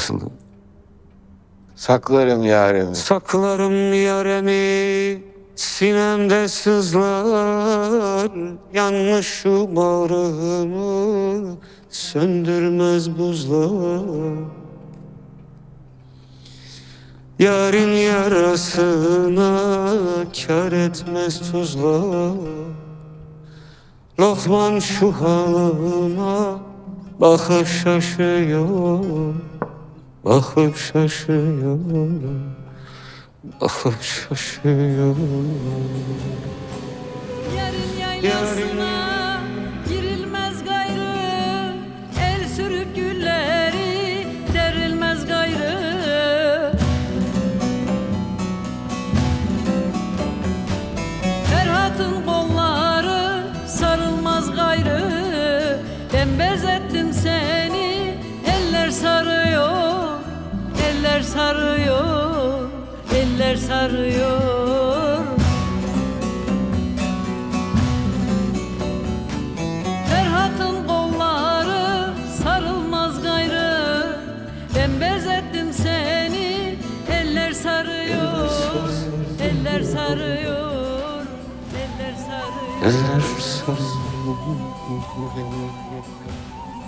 Nasıl? Saklarım yarimi. Saklarım yaremi sinemde sızlar Yanmış şu bağrımı söndürmez buzlar Yarın yarasına kar etmez tuzlar Lokman şu halıma bakıp şaşıyor Bakıp şaşıyorum Bakıp şaşıyorum. Yarın yaylasına girilmez gayrı El sürüp gülleri derilmez gayrı. Ferhat'ın kolları sarılmaz gayrı Ben bezettim seni eller sarıyor sarıyor Eller sarıyor. Ferhat'ın kolları sarılmaz gayrı Ben bezettim seni eller sarıyor Eller sarıyor Eller sarıyor